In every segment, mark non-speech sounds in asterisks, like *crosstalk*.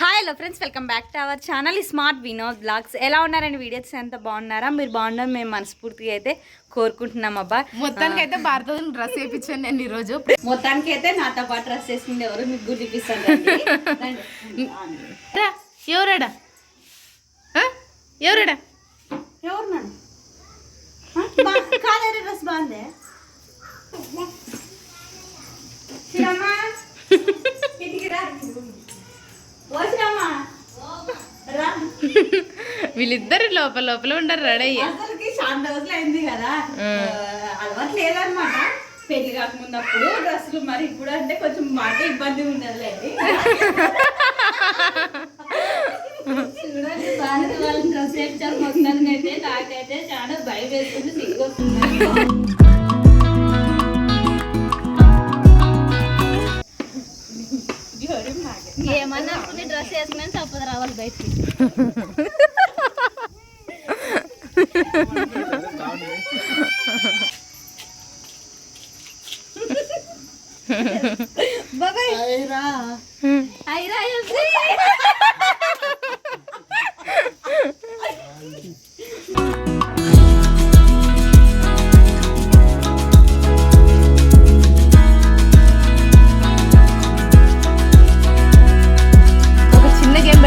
Hi hello friends welcome back to our channel smart Vinod blogs ఎలా ఉన్నారండి? Videos ఎంత బాగున్నారా? మీరు బాగున్నారు మేము మనస్ఫూర్తిగా అయితే కోరుకుంటున్నాం అబ్బా. మొత్తానికి అయితే భారత డ్రెస్ వేయించాను నేను ఈరోజు. మొత్తానికి అయితే నాతో పాటు డ్రెస్ వేసుకుంది ఎవరు? మీకు గుర్తు చూపిస్తాను ఎవరాడా? ఎవరాడా? ఎవరు నన్ను? డ్రెస్ బాగుంది? *laughs* వీళ్ళిద్దరు లోపల లోపల ఉండరు రెడీ అసలుకి చాలా రోజులు అయింది కదా. అలవాటు లేదనమాట పెళ్ళి కాకముందు అప్పుడు డ్రెస్సులు మరి ఇప్పుడు అంటే కొంచెం మాట ఇబ్బంది ఉండదులేండి చూడండి భారతి వాళ్ళని డ్రెస్ వేయించారు. మొత్తానికి అయితే నాకైతే చాలా భయం వేస్తుంది సిగ్గు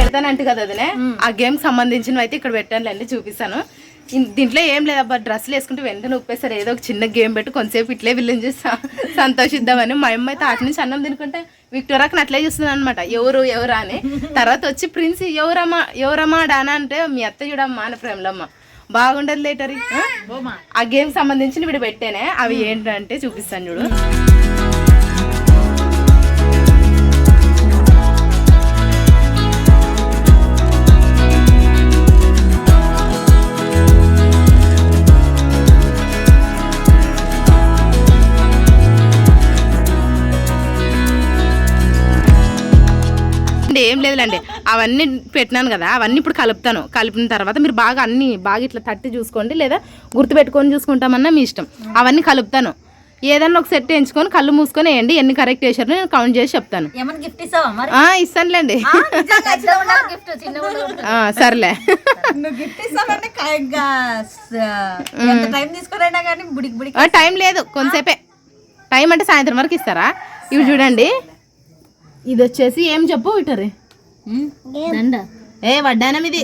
పెడతానంటే కదా అదినే. ఆ గేమ్ సంబంధించినవి అయితే ఇక్కడ పెట్టానులేండి చూపిస్తాను. దీంట్లో ఏం లేదు అబ్బా డ్రెస్సులు వేసుకుంటే వెంటనే ఉప్పేస్తారు. ఏదో ఒక చిన్న గేమ్ పెట్టి కొంతసేపు ఇట్లే విల్లని చూసి స- *laughs* సంతోషిద్దామని. మా అమ్మ అయితే అటు నుంచి అన్నం తినుకుంటే విక్టోరాకి అట్లే చూస్తుంది అనమాట ఎవరు ఎవరా అని. తర్వాత వచ్చి ప్రిన్స్ ఎవరమ్మా ఎవరమ్మా డానా అంటే మీ అత్త చూడమ్మా అని ప్రేమలమ్మ. బాగుండదు లేటరి ఆ? గేమ్ సంబంధించిన వీడు పెట్టానే. అవి ఏంటంటే చూపిస్తాను చూడు. అంటే ఏం లేదులేండి. అవన్నీ పెట్టినాను కదా అవన్నీ ఇప్పుడు కలుపుతాను. కలిపిన తర్వాత మీరు బాగా అన్ని బాగా ఇట్లా తట్టి చూసుకోండి లేదా గుర్తు పెట్టుకొని చూసుకుంటామన్నా మీ ఇష్టం. అవన్నీ కలుపుతాను. ఏదన్నా ఒక సెట్ ఎంచుకొని కళ్ళు మూసుకొని వేయండి. ఎన్ని కరెక్ట్ చేశారో నేను కౌంట్ చేసి చెప్తాను. ఇస్తానులేండి. గిఫ్ట్ చిన్న *laughs* ఆ, సర్లే. టైం లేదు. కొంతసేపే. టైం అంటే సాయంత్రం వరకు ఇస్తారా? ఇవి చూడండి. ఇది వచ్చేసి ఏం చెప్పు ఇటరే? దండ. ఏ వడ్డానం ఇది.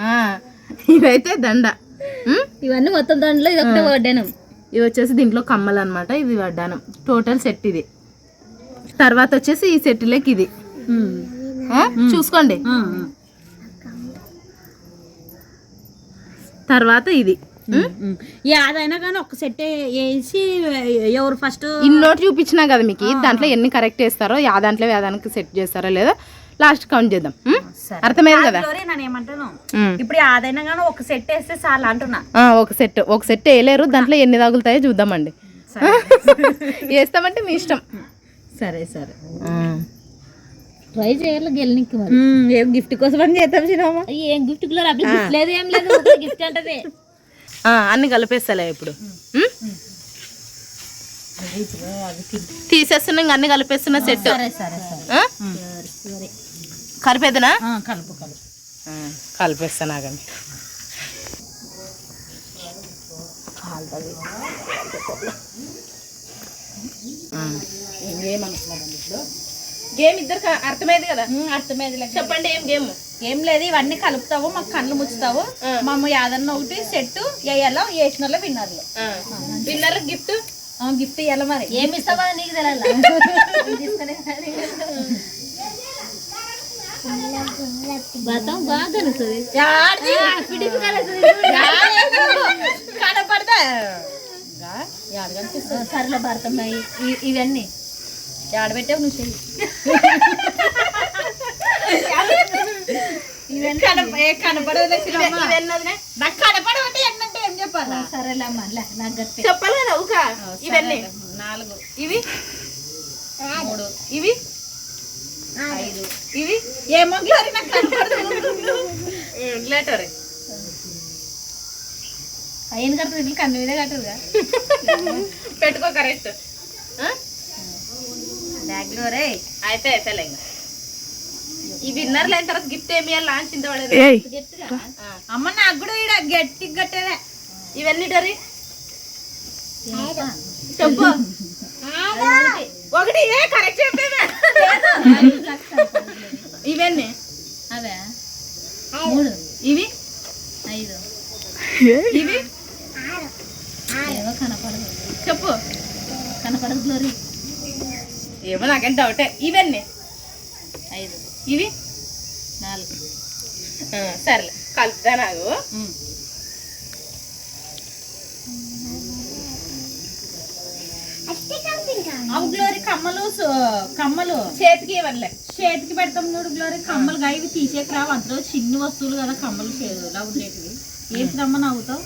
ఆ, ఇదైతే దండ? ఇవన్నీ మొత్తం దండలో ఇది ఒకటే వడ్డాను. ఇవి వచ్చేసి దీంట్లో కమ్మలు అనమాట ఇది వడ్డానం. టోటల్ సెట్ ఇది. తర్వాత వచ్చేసి ఈ సెట్లోకి ఇది. ఆ? చూసుకోండి. తర్వాత ఇది? ఏదైనా కానీ ఒక సెట్ వేసి ఎవరు ఫస్ట్ ఇన్నోటి చూపించినా కదా మీకు? దాంట్లో ఎన్ని కరెక్ట్ చేస్తారో యా దాంట్లో దానికి సెట్ చేస్తారో లేదో లాస్ట్ కౌంట్ చేద్దాం? అర్థమైంది కదా? నేను ఏమంటాను ఉమ్. ఇప్పుడు ఏదైనా కానీ ఒక సెట్ వేస్తే చాలు అంటున్నా. ఆ, ఒక సెట్ ఒక సెట్ వేయలేరు దాంట్లో ఎన్ని తగులుతాయో చూద్దామండి. *laughs* వేస్తామంటే మీ ఇష్టం. సరే సరే. ట్రై చేయాలి గెలనికి ఏం గిఫ్ట్ కోసం అని చేద్దాం చిన్నమ్మ? ఏం గిఫ్ట్ లేదు ఏం లేదు గిఫ్ట్ అంటది. ఆ, అన్ని కలిపేస్తలే ఇప్పుడు? తీసేస్తున్నా ఇంక అన్ని కలిపేస్తున్నా సెట్. కలిపేదనా కలుపు కలుపు. కలిపేస్తాను ఆగండి గేమ్ ఇద్దరు అర్థమైంది కదా? అర్థమైంది చెప్పండి ఏం గేమ్? ఏం లేదు ఇవన్నీ కలుపుతావు మాకు కళ్ళు ముచ్చుతావు. మమ్మ యాదన్న ఒకటి సెట్ వేయాలో వేసిన విన్నర్లు. Winner gift? గిఫ్ట్ ఇవ్వాలి మరి. ఏమి ఇస్తావా? నీకు? *laughs* కనపడతా. సర్లే భరతమ్మాయి ఇ- ఇవన్నీ. యాడ పెట్టావు నువ్వు చెయ్యి *laughs* కనపడదు నాకు కనపడమంటే ఎన్నంటే ఏం చెప్పాలా? చెప్పాలి కదా ఇవన్నీ? నాలుగు. ఇవి? మూడు. ఇవి? ఐదు. ఇవి? ఏమో గ్లోరీ నాకు కనపడదు లెటర్. అయిన కడుతుంది ఇట్లా కన్ను మీదే కట్టదుగా పెట్టుకో కరెక్ట్ బ్యాగ్లో రే. అయితే అయితేలే ఇంకా. ఈ విన్నర్లు అయిన తర్వాత గిఫ్ట్ ఏమి ఇవ్వాలి అని చింతపడేది గట్టిగా అమ్మ నాకు కూడా ఈడ గట్టి గట్టేదే ఇవన్నీ డరి. ఏమప్పా? చెప్పు. ఒకటి. ఏ కరెక్ట్ చెప్పేవే. ఇవన్నీ. అవే. మూడు. ఇవి. ఐదు. ఇవి. ఏవో కనపడదు. చెప్పు. కనపడదు గ్లోరీ ఏమో నాకేం డౌటే ఇవన్నీ ఐదు ఇవి నాలుగు ఆ, సర్లే కలుపుతా నాకు. అవు గ్లోరీ కమ్మలు కమ్మలు. చేతికి ఇవ్వలే చేతికి పెడతాం చూడు గ్లోరీ కమ్మలు ఇవి తీసేకి రావు. అందులో చిన్న వస్తువులు కదా కమ్మలు ఉండేటివి. ఏంటి రమ్మ నవ్వుతావు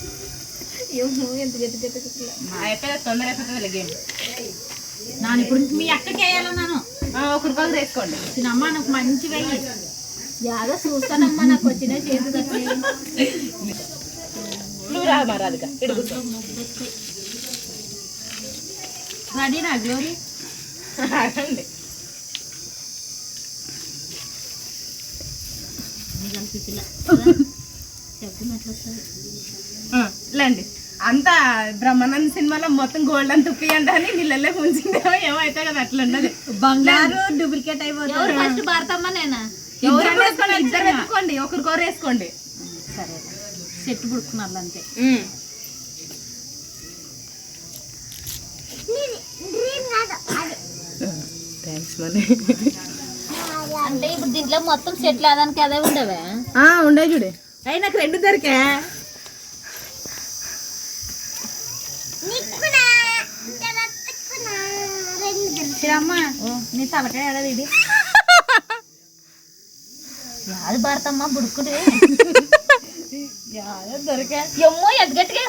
అయిపోయి తొందర అయిపోతుంది గేమ్. నాన్న ఇప్పుడు మీ అక్కకి వేయాలి నాను ఒకరికొకరు వేసుకోండి చిన్నమ్మ నాకు మంచి వెయ్యి. యాదో చూస్తానమ్మా నాకు వచ్చిన చేతి తక్కువ నువ్వు రా మా రాధిక ఇటు కూర్చో. రెడీ నా గ్లోరీ ఆ, లేండి. అంతా బ్రహ్మానంద సినిమాలో మొత్తం గోల్డ్ అని తుప్పియంట అని నీళ్ళల్లో ఉంచిందేమో ఏమైతే కదా అట్లా ఉండదు బంగారు డూప్లికేట్ అయిపోతుంది. ఎవరు ఫస్ట్ భారతమ్మ నేనా? ఎవరు వేసుకోండి ఇద్దరు వెతుక్కోండి ఒకరికొరు వేసుకోండి సరే. సెట్ పుడుకున్నారు అంతే. థ్యాంక్స్ మనీ అంటే ఇప్పుడు దీంట్లో మొత్తం సెట్లు అదానికి అదే ఉండవే? ఉండే చూడే. అయి నాకు రెండు దొరికా? నీ ఏడాది ఇది. యాది భారతమ్మ బుడుకుడే దొరికా. ఎమ్మో ఎదగట్టుగా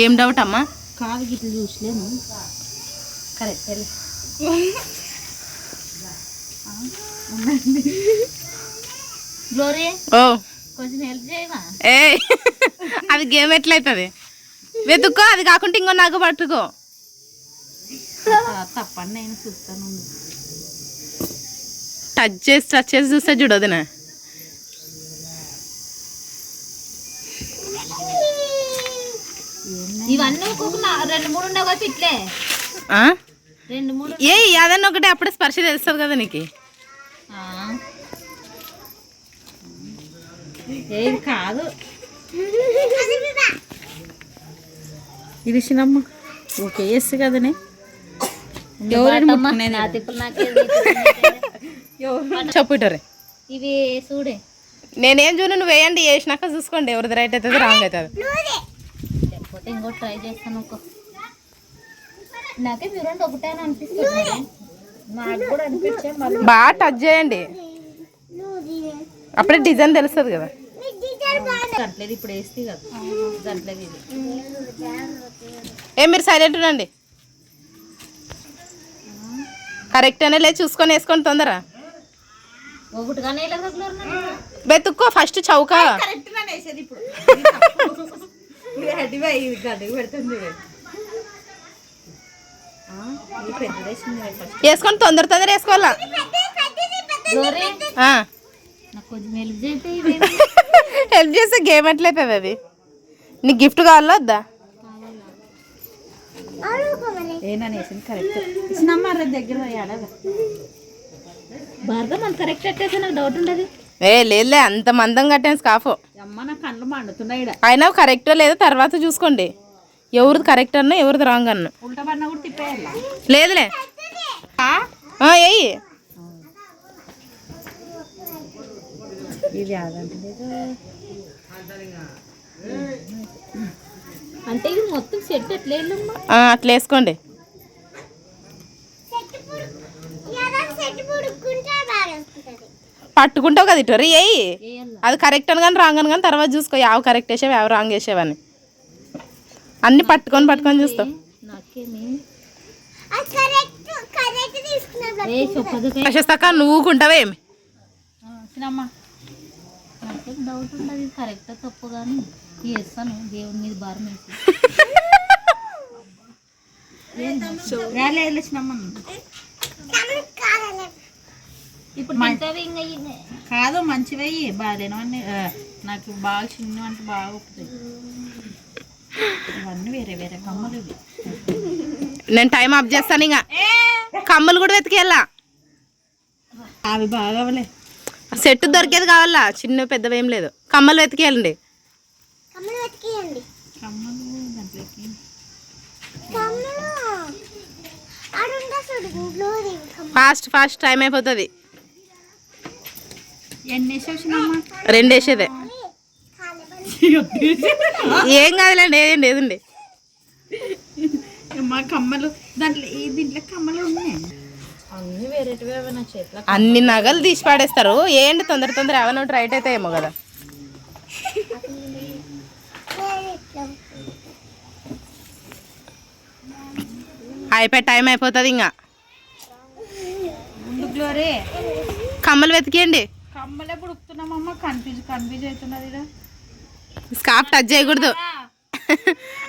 ఏం డౌట్ అమ్మా? కాదు గిట్లు చూసలేము. కరెక్ట్ గ్లోరీ ఓ. కొంచెం హెల్ప్ చేయవా ఏ అది గేమ్ ఎట్లయితుంది? వెతుక్కో అది కాకుండా ఇంకో నాకు పట్టుకో. తప్పండి నేను చూస్తాను. టచ్ చేసి టచ్ చేసి చూస్తే చూడదునా ఏ అదన్న ఒకటి అప్పుడే స్పర్శ తెలుస్తుంది కదా నీకు. కాదు. ఇది చిన్నమ్మ ఓకే ఎస్ కదనే. ఎవరిని ముట్టుకునేది? నా తిప్పులు నాకే నీ తిప్పులు నాకే. చెప్పు ఇటరే. ఇవి చూడే. నేనేం చూడు నువ్వు వేయండి వేసినాక చూసుకోండి. ఎవరిది రైట్ అవుతుంది రాంగ్ అవుతుంది. లేకపోతే ఇంకో ట్రై చేస్తాను ఒక. నాకే మీరు ఒకటే అనిపిస్తుంది. నాకు కూడా అనిపించే బాగా టచ్ చేయండి. అప్పుడే డిజైన్ తెలుస్తుంది కదా. గంటలేదు ఇప్పుడు వేస్తే కదా. గంటలేదు ఇది. ఏ మీరు సైలెంట్ ఉండండి. కరెక్ట్ అనే లేదు చూసుకొని వేసుకొని తొందర వెతుక్కో ఫస్ట్ చౌక. వేసుకొని తొందర తొందర వేసుకోవాలా? హెల్ప్ చేస్తే గేమ్ ఎట్లయితుంది అది? నీకు గిఫ్ట్ కావాలా వద్దా? వేసింది కరెక్ట్ ఇచ్చినమ్మ దగ్గర అంత కరెక్ట్ నాకు డౌట్ ఉండదు. ఏ లేదులే అంత మందం కట్టాను స్కాఫ్. అమ్మ నా కళ్ళు మండుతున్నాయి ఈడ. అయినా కరెక్టో లేదో తర్వాత చూసుకోండి. ఎవరిది కరెక్ట్ అన్నా ఎవరిది రాంగ్ అన్నా. ఉల్టా పడినా కూడా తిప్పేయాల? లేదులే. ఆ, ఇది అంటే ఇది మొత్తం సెట్ ఎట్లా వెళ్ళమ్మా ఆ, అట్లా వేసుకోండి పట్టుకుంటావు కదా ఇటు వేయాల అది కరెక్ట్ అని కానీ రాంగ్ అని కానీ తర్వాత చూసుకో యావ కరెక్ట్ వేసావు యావ రాంగ్ వేసావని. అన్ని పట్టుకొని పట్టుకొని చూస్తావు. నాకేమి? ఏ చెప్పదు ప్రశస్తక నువ్వుకుంటావేమి చిన్నమ్మ నాకేం డౌట్ ఉండదు కరెక్ట్ తప్పు కానీ. వేస్తాను దేవుడి మీద భారం వేసి. *laughs* రాలే వెళ్ళొచ్చినమ్మ ఇప్పుడు తింటావి ఇంకా ఇన్ని. కాదు మంచివి బాగాలేనవన్నీ నాకు బాగా చిన్న అంటే బాగా ఒప్పుతాయి ఇవన్నీ వేరే వేరే కమ్మలు ఇవి. నేను టైం ఆఫ్ చేస్తాను ఇంకా. కమ్మలు కూడా వెతికేయాలా? అవి బాగా అవలే సెట్ దొరికేది కావాలా? చిన్న పెద్దవి ఏం లేదు. కమ్మలు వెతికేయాలండి. కమ్మలు దాంట్లోకి ఫాస్ట్ ఫాస్ట్ టైం అయిపోతుంది. రెండు వేసేదే ఏం కాదులేండి ఏదండి ఏదండి? మా కమ్మలు దాంట్లో ఈ దీంట్లో కమ్మలు ఉన్నాయి? అన్ని నగలు తీసి పాడేస్తారు. ఏంటి తొందర తొందర ఏమైనా ఒకటి రైట్ అయితే ఏమో కదా. అయిపోయి టైం అయిపోతుంది ఇంకా. కమ్మలు వెతికేయండి. కమ్మలే కన్ఫ్యూజ్ కన్ఫ్యూజ్ అవుతున్నది. స్కాప్ టచ్ చేయకూడదు.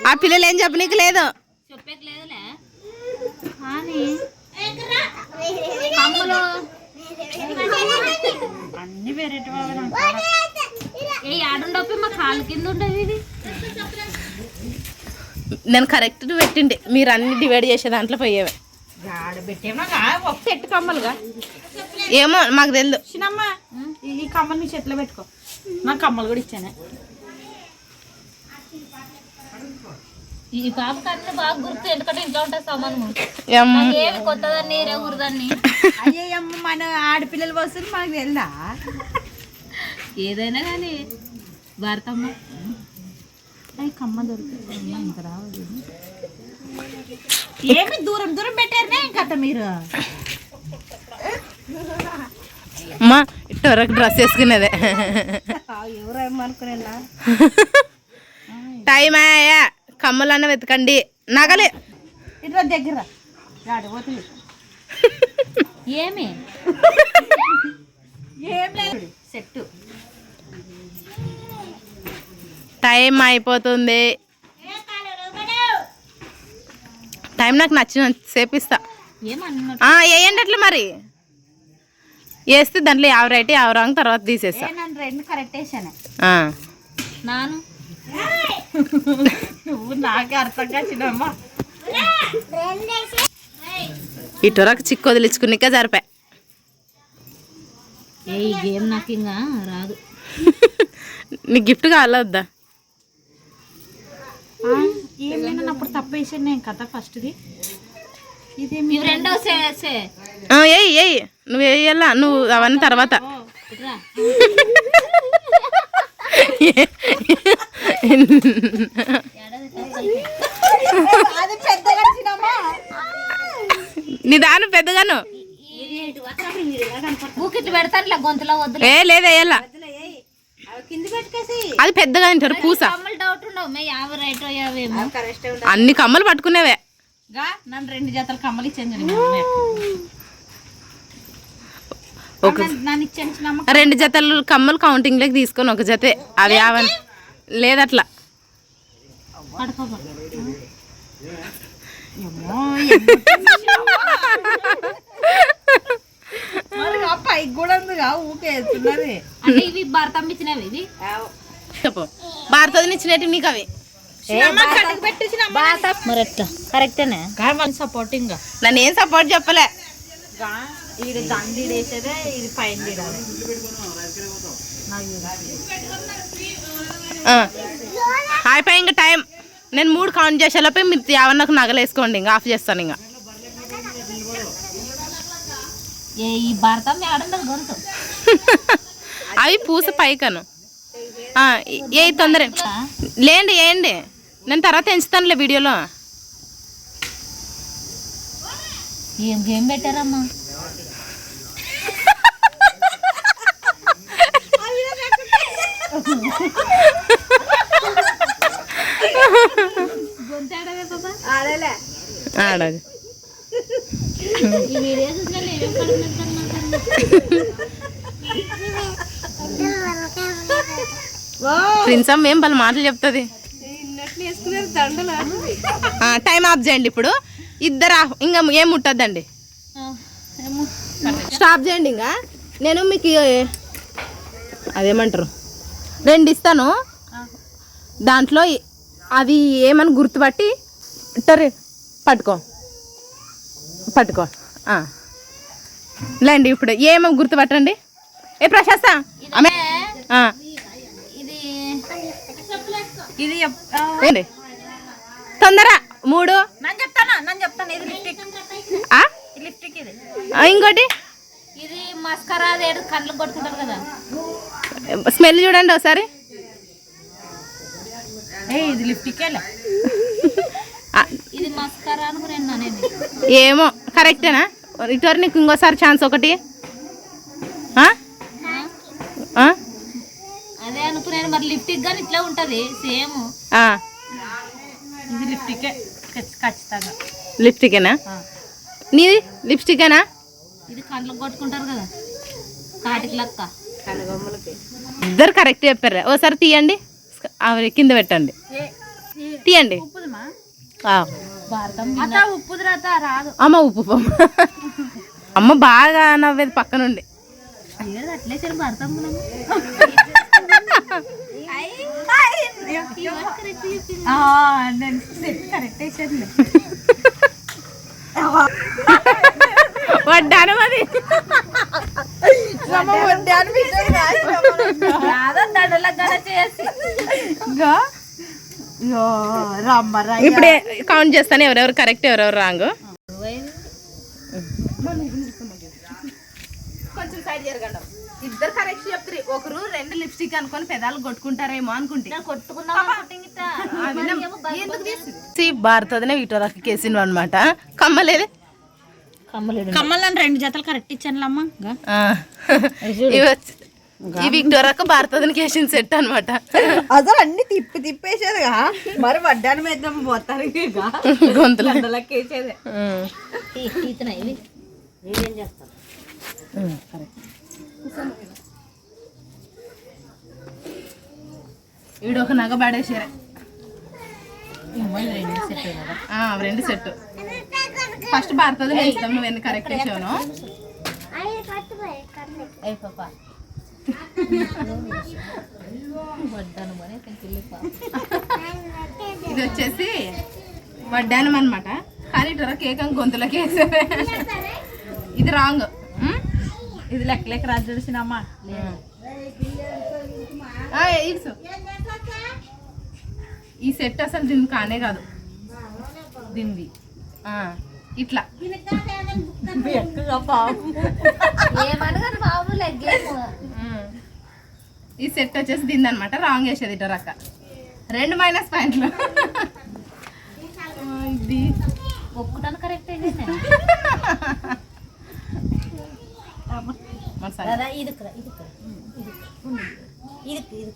ఆ. పిల్లలు ఏం చెప్పనీకి లేదు. చెప్పేకి లేదులే. కానీ కమ్ములు అన్ని. ఏ ఆడుండొప్పి మా కాలు కింద ఉండేవి ఇది నేను కరెక్ట్ పెట్టిండి. మీరు అన్ని డివైడ్ చేసే దాంట్లో పోయేవే. ఏమో మాకు తెలియదు చిన్నమ్మ కమ్మలు నీ చేతిలో పెట్టుకో. నా కమ్మలు కూడా ఇచ్చానే. ఈ పాపకి అన్ని బాగా గుర్తు ఎందుకంటే ఇంట్లో ఉంటాయి సామాను ఎమ్. ఏమి కొత్తదాన్ని రే ఊరదాన్ని అయ్యమ్మ మన ఆడపిల్లల వస్తుంది మనకు తెలుదా? ఏదైనా కానీ. భారతమ్మ. అయ్యి కమ్మ దొరుకుతుంది ఇంకా రావాలి ఏమి దూరం దూరం పెట్టారనే ఇంకత మీరు? అమ్మా ఇట్టవరకు డ్రెస్ వేసుకునేదే? టైం అయ్యా కమ్మలన్న వెతకండి. నగలే. దగ్గర. ఏమి? టైం అయిపోతుంది. టైం నాకు నచ్చిన సేపు ఇస్తా. ఏమన్నా? ఆ, వేయండి అట్లా మరి. వేస్తే దాంట్లో యావ రైట్ యావ రాంగ్ తర్వాత తీసేస్తా. రెండు కరెక్ట్ వేసాను. నాను? నువ్వు నాకు అర్థం కాచినమ్మ. ఇటువరకు చిక్కు వదిలించుకునికే జరిపా ఏ ఈ గేమ్ నాకు ఇంకా రాదు. నీకు గిఫ్ట్ కావాలా వద్దా ఏం నేను అప్పుడు తప్పు వేసాను నేను కదా ఫస్ట్ది ఏయ్ ఏయ్. నువ్వు వేయాలా నువ్వు అవన్నీ తర్వాత. ఇట్రా. అది పెద్దగా చిన్నమ్మా నీ దాని పెద్దగాను. ఏ లేదు వేయాలా కింది పెట్టుకేసి అది పెద్దగా తింటారు పూస. అన్ని కమ్మలు పట్టుకునేవే. గా నన్ను రెండు జతలు కమ్మలు ఇచ్చాను. ఒక రెండు జతలు కమ్మలు కౌంటింగ్లోకి తీసుకొని ఒక జతే. అవి అవని లేదట్లా. పైకి కూడా ఉందిగా ఊకే అంటే ఇవి భర్తం ఇచ్చినవి ఇవి ఇచ్చినట్టు నీకు అవి. మరి ఎట్లా? కరెక్టేనే? సపోర్టింగ్ నన్ను ఏం సపోర్ట్ చెప్పలే. ఇది దండి వేసేదే ఇది పైన తీరాలి. ఆ. అయిపోయి ఇంకా టైం. నేను మూడు కౌంట్ చేసేలోపే మీరు ఏమన్నా నగలేసుకోండి ఇంకా ఆఫ్ చేస్తాను ఇంకా. ఏ ఈ భర్తం ఆడుండదు గొంతు? అవి పూస పైకను. ఆ, ఏ తొందర. లేండి వేయండి నేను తర్వాత ఎంచుతానులే వీడియోలో. ఏం గేమ్ పెట్టారమ్మా? ప్రిన్సమ్ ఏం వాళ్ళ మాటలు చెప్తుంది? టైం ఆఫ్ చేయండి ఇప్పుడు. ఇద్దరా ఇంకా ఏం ముట్టద్దండి? స్టాప్ చేయండి ఇంకా. నేను మీకు అదేమంటారు? రెండు ఇస్తాను. దాంట్లో అవి ఏమని గుర్తుపట్టి టరే పట్టుకో. పట్టుకో. లేండి ఇప్పుడు ఏమని గుర్తుపట్టండి? ఏ ప్రశాస్త ఆమె. ఇది. ఇది తొందర మూడు. ఇంకోటి? స్మెల్ చూడండి ఒకసారి. ఏమో కరెక్టేనా? రిటర్న్ నీకు ఇంకోసారి ఛాన్స్ ఒకటి? అదే అనుకున్నాను మరి లిప్టిక్ గాని ఇట్లా ఉంటది సేమ్. ఇది లిప్టికే ఖచ్చి- ఖచ్చితంగా. లిప్స్టికేనా? నీది? లిప్స్టికేనా? ఇది కొట్టుకుంటారు కదా. కాటికి లక్క ఇద్దరు కరెక్ట్ చెప్పారు ఓసారి తీయండి. అవి కింద పెట్టండి. తీయండి. అమ్మ ఉప్పు. అమ్మ బాగా నవ్వేది పక్క నుండి ఏడు అట్లే సరే భారతం వడ్డాను అది. చేసి ఇగో ఇగో రమ్మరా ఇప్పుడే కౌంట్ చేస్తాను ఎవరెవరు కరెక్ట్ ఎవరెవరు రాంగ్ కొంచెం సైడ్ జరగండి ఇద్దరు కరెక్ట్ ఒకరు రెండు లిప్స్టిక్ అనుకొని పెదాలు కొట్టుకుంటారేమో అనుకుంటే. భారతనే వీటోరాకి కేసిన అనమాట కమ్మలేదు? కమ్మలని రెండు జతలు కరెక్ట్ ఇచ్చాను అమ్మ. ఇవి వచ్చి- ఈ విక్టోరాకు భారతదని కేసిన సెట్ అనమాట అసలు అన్ని తిప్పి తిప్పేసేదిగా మరి వడ్డాను మీద పోతారు ఇక గొంతులు. ఇవి. నేనేం చేస్తాను? వీడు ఒక నగ పడేసారే రెండు సెట్ ఫస్ట్ భారతదని వేస్తాం నువ్వు ఎన్ని కరెక్ట్ పిల్లిపా ఇది వచ్చేసి వడ్డానం అనమాట కానీ ఇటు కేకం గొంతులకి ఇది రాంగ్. ఇది లెక్క లెక్క రాజు చూసినమ్మా ఈ సెట్ అసలు దీనికి కానే కాదు. దీనిది. ఆ, ఇట్లా. ఈ సెట్ వచ్చేసి దీని అనమాట రాంగ్ వేసేది ఇటు రక్క. రెండు మైనస్ పాయింట్లు. ఇది. కరెక్ట్. కదా ఇది ఇది ఇక్కడ, ఇది ఇది.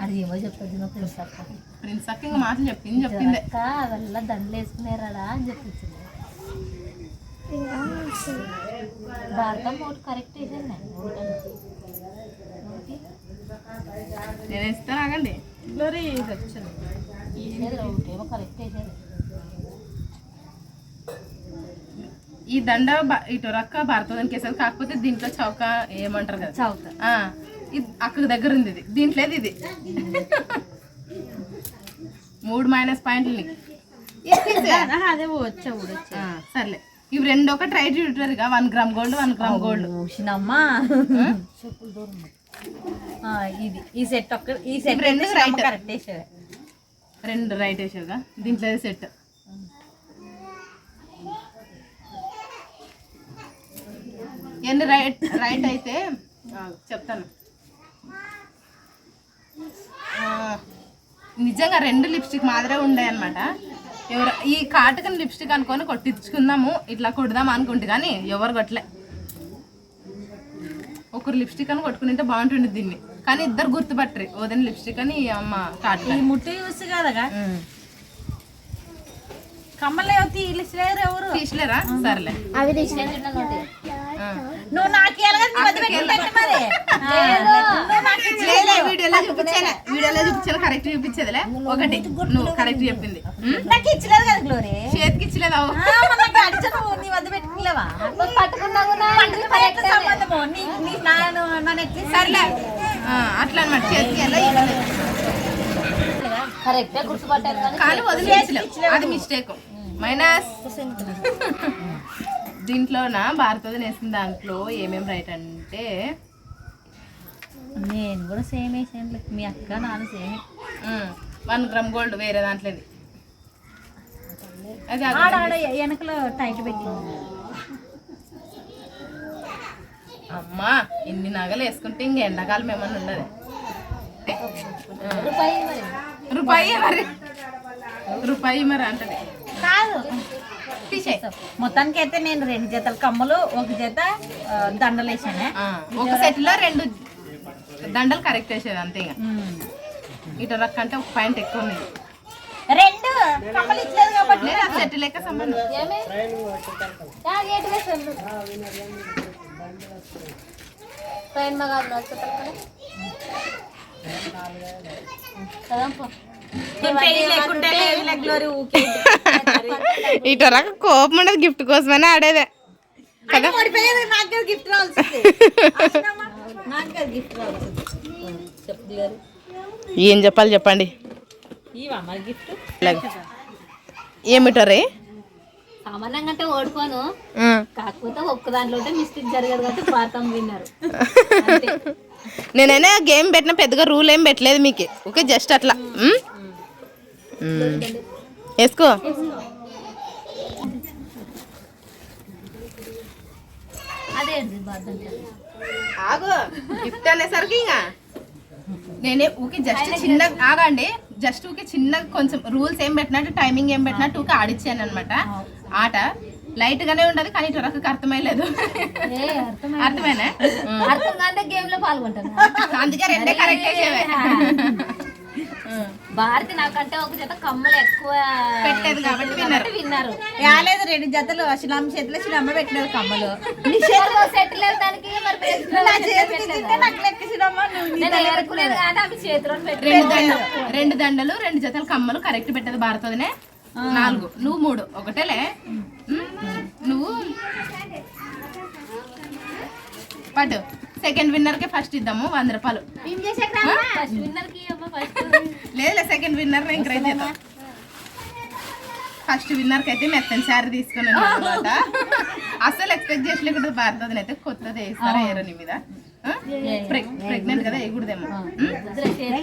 అది ఏమో చెప్తుంది మా ఫ్రెండ్స్ అక్క. ప్రిన్స్ అక్క ఇంకా మాటలు చెప్పింది చెప్పిందే. అక్క వాళ్ళ దండలు వేసుకున్నారా అని చెప్పించింది భారతం ఒకటి కరెక్ట్ వేసాను నేను ఇస్తాను ఆగండి వేసేది ఒకటేమో కరెక్ట్ వేసేది ఈ దండ ఇటు రక్క భారతదానికి వేసేది కాకపోతే దీంట్లో చౌక ఏమంటారు కదా. చౌక. ఆ, ఇది అక్క దగ్గర ఉంది ఇది. దీంట్లో ఇది? మూడు మైనస్ పాయింట్లు నీకు. ఇది తీసే. అదే వచ్చా ఊడొచ్చా సర్లే. ఇవి రెండు ఒక try చూడరుగా one gram gold one gram gold చూసినమ్మా ఇది. ఈ సెట్ ఒక్క ఈ సెట్ రెండు right. కరెక్ట్ రెండు రైట్ వేసావుగా దీంట్లో సెట్ ఎన్ని రైట్ రైట్ అయితే చెప్తాను. నిజంగా రెండు లిప్స్టిక్ మాదిరే ఉండే అనమాట ఎవరు ఈ కాటకన్ లిప్స్టిక్ అనుకొని కొట్టించుకుందాము ఇట్లా కొడదాం అనుకుంటే కానీ ఎవరు కొట్టలే. ఒకరు లిప్స్టిక్ అని కొట్టుకుంటే బాగుంటుండే దీన్ని. కానీ ఇద్దరు గుర్తుపట్టరు ఓదని లిప్స్టిక్ అని ఈ అమ్మ ఈ కాటకన్ ముట్టి చూసి కదగా? కమ్మలే తీయలేరు ఎవరు? తీసలేరా? సర్లే. అవి తీసిలేదు నువ్వు నాకు వీడియోలో చూపించాను కరెక్ట్ చూపించేదిలే. ఒకటి నువ్వు కరెక్ట్ చెప్పింది. ఉం? నాకు ఇచ్చలేదు కదా గ్లోరీ చేతికి ఇచ్చలేదు? నీ వద్ద పెట్టుకోలేవా సర్లే. అట్లా అనమాట చేతికి కరెక్టే కానీ వదిలేసలేవు అది మిస్టేక్ మైనస్ దీంట్లోన? భారతది వేసిన దాంట్లో ఏమేం రైట్ అంటే? నేను కూడా సేమ్ వేసాను మీ అక్క నాన్న సేమ్. వన్ గ్రామ్ గోల్డ్ వేరే దాంట్లోది అది వెనకలో టైట్ పెట్టింది. అమ్మా ఇన్ని నగలు వేసుకుంటే ఇంక ఎండాకాలం ఏమన్నా ఉండదు. రూపాయి మరి. రూపాయి మరి అంటది. కాదు. తీసేయ్. మొత్తానికి అయితే నేను రెండు జతల కమ్మలు ఒక జత దండలు వేసానే. ఒక సెట్లో రెండు దండలు కరెక్ట్ వేసేది అంతే ఇక ఇటు రక్క అంటే ఒక పాయింట్ ఎక్కువ ఉంది రెండు కమ్మలు ఇచ్చలేదు కాబట్టి సెట్ లెక్క సంబంధం. ట్రైన్ నడుచుతారు కదా కదంపో గ్లోరీ ఊకే ఇటు రక్క కోపం ఉండదు గిఫ్ట్ కోసమనే ఆడేదే. కదా? *laughs* గిఫ్ట్ ఏం చెప్పాలి చెప్పండి. ఏమిటరే? సామాన్యంగా అంటే ఓడిపోను. కాకపోతే ఒక్క దాంట్లో ఉంటే మిస్టేక్ జరగదు కాబట్టి భారతం విన్నారు. *laughs* నేనైనా గేమ్ పెట్టిన పెద్దగా రూల్ ఏం పెట్టలేదు మీకు. ఓకే జస్ట్ అట్లా. వేసుకో. ఆగు గిఫ్ట్ అనేసరికి ఇంకా నేనే ఊకే జస్ట్ చిన్న ఆగండి. జస్ట్ ఊకే చిన్న కొంచెం రూల్స్ ఏం పెట్టినట్టు టైమింగ్ ఏం పెట్టినట్టు ఊకే ఆడిచ్చాను అనమాట ఆట. లైట్ గానే ఉండదు కానీ ఇటు రకకు అర్థమైలేదు అర్థమేనా. అర్థం కాంటే గేమ్లో పాల్గొంటాను. అందుకే రెండే కరెక్ట్ చేసేవే భారతి నాకంటే ఒక జత కమ్మలు ఎక్కువ పెట్టేది కాబట్టి విన్నారు. విన్నారు. రాలేదు రెండు జతలు. శిలామ్మ చేతిలో శిలామ్మ పెట్టినది కమ్మలు. సెటిల్ మరి చేతిలో నా చేతికి ఇస్తే నాకు లెక్క శిలమ్మ నువ్వు నీ చేతిలో రెండు దండలు రెండు జతలు కమ్మలు కరెక్ట్ పెట్టేది భారతదినే. నాలుగు. నువ్వు మూడు. ఒకటేలే. నువ్వు పట్టు సెకండ్ విన్నర్ కే ఫస్ట్ ఇద్దాము. వంద రూపాయలు. ఫస్ట్ విన్నర్కి అమ్మ ఫస్ట్ లేదు సెకండ్ విన్నర్ ఎంకరేజ్ చేద్దాం. ఫస్ట్ విన్నర్కి అయితే మెత్తని శారీ తీసుకుని అనమాట *laughs* అసలు ఎక్స్పెక్ట్ చేసలేకుండా భారతదిని అయితే కొత్తది వేస్తారా ఏరో నీ మీద. ప్రెగ్నెంట్ కదా వేయకూడదేమో.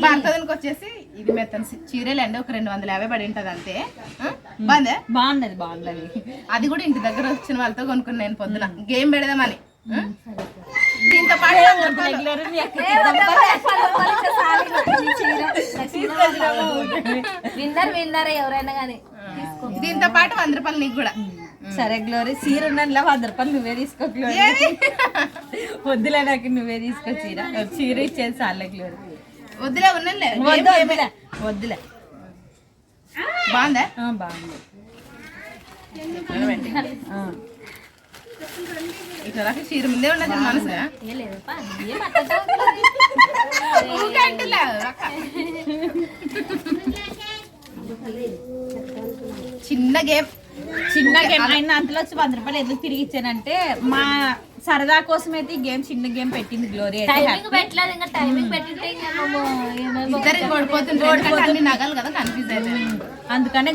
భారతదినికి వచ్చేసి ఇది మెత్తని చీరలు అండి ఒక రెండు వందల యాభై పడి ఉంటుంది అంతే? బాగుందే? బాగున్నది బాగున్నది. అది కూడా ఇంటి దగ్గర వచ్చిన వాళ్ళతో కొనుక్కున్నాను నేను పొద్దున. గేమ్ పెడదామని? దీంతో పాటు. విన్నర్ విన్నర్ ఎవరైనా కానీ దీంతో పాటు వంద రూపాయలు నీకు కూడా. సరే గ్లోరీ సీర ఉన్నదిలా వంద రూపాయలు నువ్వే తీసుకో గ్లోరీ. వద్దులే నాకు నువ్వే తీసుకో చీర. చీర ఇచ్చేది చాలే గ్లోరీ. వద్దులే ఉన్నలే వద్దు వద్దులే వద్దులే. బాగుందా? బాగుంది. ఇట్లా చీర ముందే ఉన్నది మనసు. *laughs* చిన్న గేమ్ చిన్న గేమ్ అయినా అంతలో వచ్చి వంద రూపాయలు ఎందుకు తిరిగి ఇచ్చానంటే మా సరదా కోసం అయితే ఈ గేమ్ చిన్న గేమ్ పెట్టింది గ్లోరీ అయితే టైమింగ్ పెట్టలేదు ఇంకా టైమింగ్ పెట్టింటే ఇంకా మేము ఏమేమో ఇద్దరికి ఓడిపోతుంటే ఎందుకంటే అన్ని నగలు కదా కన్ఫ్యూజ్ అయితే అందుకనే